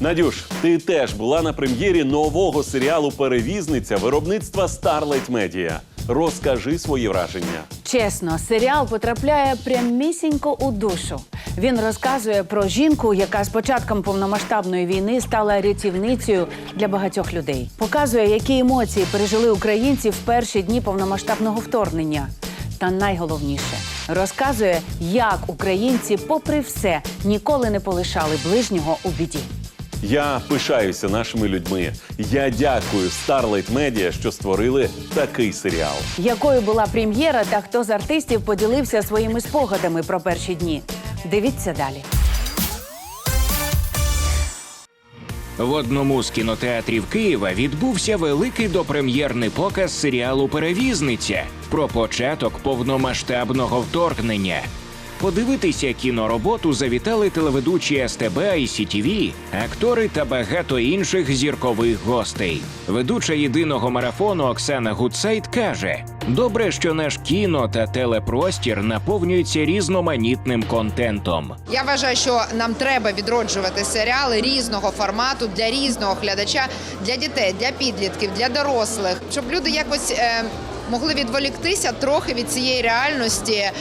Надюш, ти теж була на прем'єрі нового серіалу Перевізниця виробництва Starlight Media. Розкажи свої враження. Чесно, серіал потрапляє прямісінько у душу. Він розказує про жінку, яка з початком повномасштабної війни стала рятівницею для багатьох людей. Показує, які емоції пережили українці в перші дні повномасштабного вторгнення. Та найголовніше розказує, як українці, попри все, ніколи не полишали ближнього у біді. Я пишаюся нашими людьми. Я дякую Starlight Media, що створили такий серіал. Якою була прем'єра та хто з артистів поділився своїми спогадами про перші дні? Дивіться далі. В одному з кінотеатрів Києва відбувся великий допрем'єрний показ серіалу Перевізниця про початок повномасштабного вторгнення. Подивитися кінороботу завітали телеведучі СТБ СІТІВІ, актори та багато інших зіркових гостей. Ведуча єдиного марафону Оксана Гудсайт каже: добре, що наш кіно та телепростір наповнюються різноманітним контентом. Я вважаю, що нам треба відроджувати серіали різного формату для різного глядача, для дітей, для підлітків, для дорослих, щоб люди якось. Е- Могли відволіктися трохи від цієї реальності е,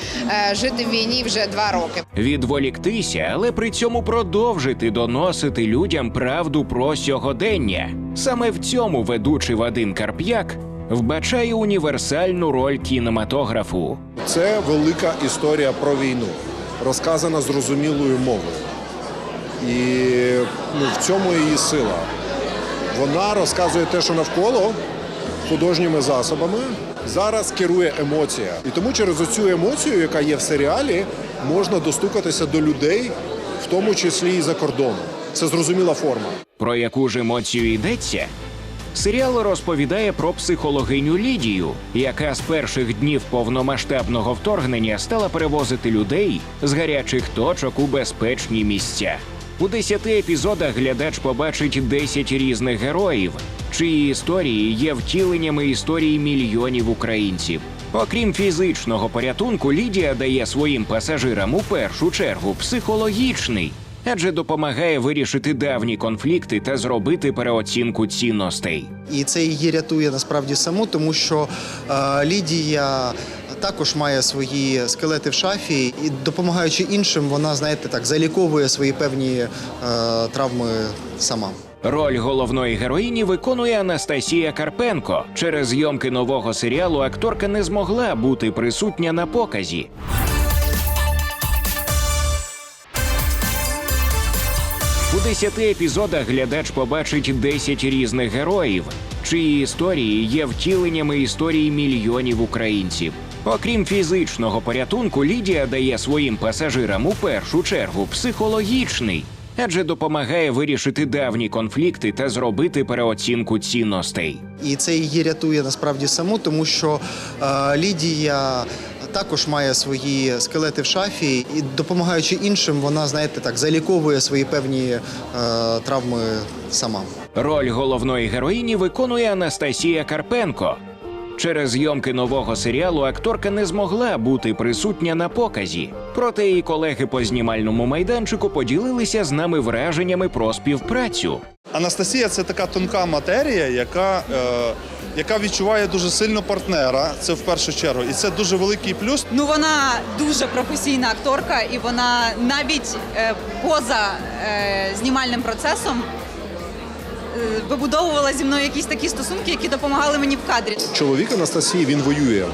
жити в війні вже два роки. Відволіктися, але при цьому продовжити доносити людям правду про сьогодення. Саме в цьому ведучий Вадим Карп'як вбачає універсальну роль кінематографу. Це велика історія про війну, розказана зрозумілою мовою. І ну, в цьому її сила. Вона розказує те, що навколо художніми засобами. Зараз керує емоція. І тому через оцю емоцію, яка є в серіалі, можна достукатися до людей, в тому числі і за кордоном. Це зрозуміла форма. Про яку ж емоцію йдеться? Серіал розповідає про психологиню Лідію, яка з перших днів повномасштабного вторгнення стала перевозити людей з гарячих точок у безпечні місця. У десяти епізодах глядач побачить 10 різних героїв, чиї історії є втіленнями історії мільйонів українців. Окрім фізичного порятунку, Лідія дає своїм пасажирам у першу чергу психологічний, адже допомагає вирішити давні конфлікти та зробити переоцінку цінностей. І це її рятує насправді саму, тому що е, Лідія також має свої скелети в шафі, і допомагаючи іншим, вона, знаєте, так заліковує свої певні е, травми сама. Роль головної героїні виконує Анастасія Карпенко. Через зйомки нового серіалу акторка не змогла бути присутня на показі. У десяти епізодах глядач побачить 10 різних героїв, чиї історії є втіленнями історії мільйонів українців. Окрім фізичного порятунку, Лідія дає своїм пасажирам у першу чергу психологічний, адже допомагає вирішити давні конфлікти та зробити переоцінку цінностей. І це її рятує насправді саму, тому що е, Лідія також має свої скелети в шафі, і допомагаючи іншим, вона, знаєте, так заліковує свої певні е, травми сама. Роль головної героїні виконує Анастасія Карпенко. Через зйомки нового серіалу акторка не змогла бути присутня на показі. Проте її колеги по знімальному майданчику поділилися з нами враженнями про співпрацю. Анастасія це така тонка матерія, яка, е, яка відчуває дуже сильно партнера. Це в першу чергу. І це дуже великий плюс. Ну вона дуже професійна акторка, і вона навіть е, поза е, знімальним процесом вибудовувала зі мною якісь такі стосунки, які допомагали мені в кадрі. Чоловік Анастасії він воює.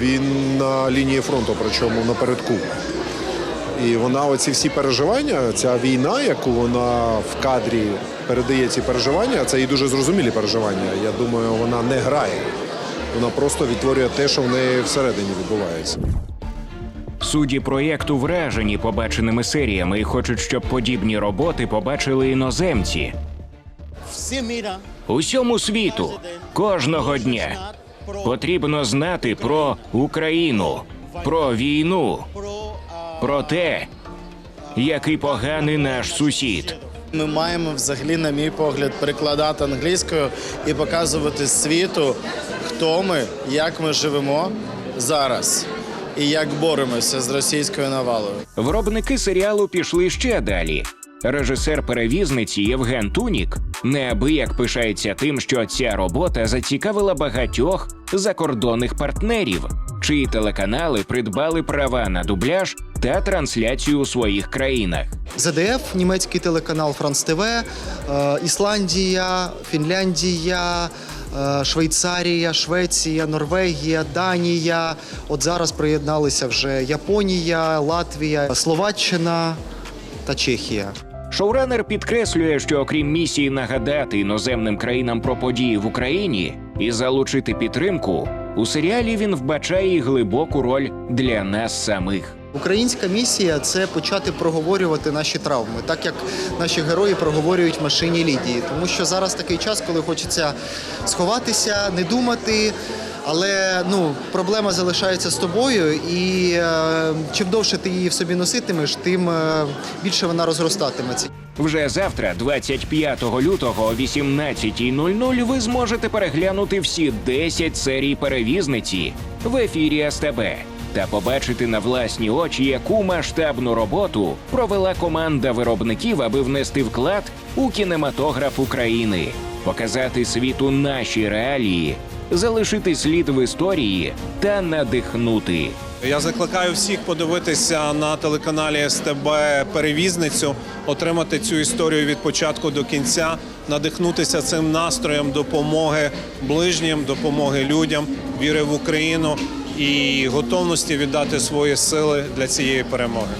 Він на лінії фронту, причому напередку. І вона оці всі переживання, ця війна, яку вона в кадрі передає ці переживання, це їй дуже зрозумілі переживання. Я думаю, вона не грає. Вона просто відтворює те, що в неї всередині відбувається. Судді проєкту вражені побаченими серіями і хочуть, щоб подібні роботи побачили іноземці. Усьому світу кожного дня потрібно знати про Україну, про війну, про те, який поганий наш сусід. Ми маємо взагалі, на мій погляд, перекладати англійською і показувати світу, хто ми, як ми живемо зараз і як боремося з російською навалою. Виробники серіалу пішли ще далі. Режисер перевізниці Євген Тунік неабияк пишається тим, що ця робота зацікавила багатьох закордонних партнерів, чиї телеканали придбали права на дубляж та трансляцію у своїх країнах. ЗДФ, німецький телеканал Франц ТВ, е, Ісландія, Фінляндія, е, Швейцарія, Швеція, Норвегія, Данія. От зараз приєдналися вже Японія, Латвія, Словаччина та Чехія. Шоуранер підкреслює, що окрім місії нагадати іноземним країнам про події в Україні і залучити підтримку, у серіалі він вбачає і глибоку роль для нас самих. Українська місія це почати проговорювати наші травми, так як наші герої проговорюють в машині Лідії. Тому що зараз такий час, коли хочеться сховатися, не думати. Але ну проблема залишається з тобою, і е, чим довше ти її в собі носитимеш, тим е, більше вона розростатиметься. Вже завтра, 25 лютого о 18.00, ви зможете переглянути всі 10 серій перевізниці в ефірі СТБ та побачити на власні очі, яку масштабну роботу провела команда виробників, аби внести вклад у кінематограф України, показати світу наші реалії, залишити слід в історії та надихнути. Я закликаю всіх подивитися на телеканалі СТБ перевізницю, отримати цю історію від початку до кінця, надихнутися цим настроєм допомоги ближнім, допомоги людям, віри в Україну і готовності віддати свої сили для цієї перемоги.